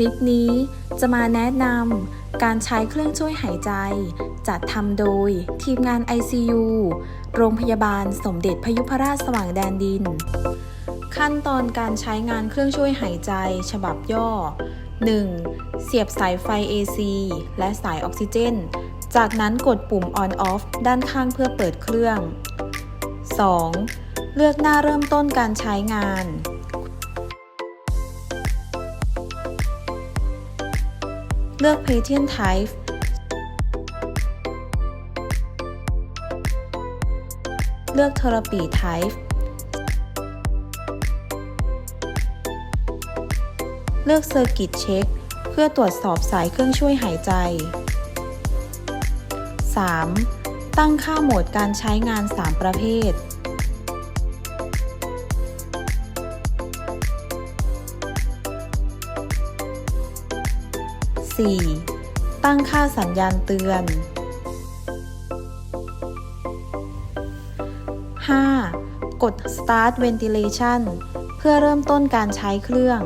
ลิปนี้จะมาแนะนำการใช้เครื่องช่วยหายใจ จัดทำโดยทีมงาน ICU โรงพยาบาลสมเด็จพยุพราชสว่างแดนดิน ขั้นตอนการใช้งานเครื่องช่วยหายใจ ฉบับย่อ 1. เสียบสายไฟ AC และสายออกซิเจน จากนั้นกดปุ่ม on off ด้านข้างเพื่อเปิดเครื่อง 2. เลือกหน้าเริ่มต้นการใช้งาน เลือก Patient Type เลือก Therapy Type เลือก Circuit Check เพื่อตรวจสอบสายเครื่องช่วยหายใจ 3. ตั้งค่าโหมดการใช้งาน 3 ประเภท 4. ตั้งค่าสัญญาณเตือน 5. กด Start Ventilation เพื่อเริ่มต้นการใช้เครื่อง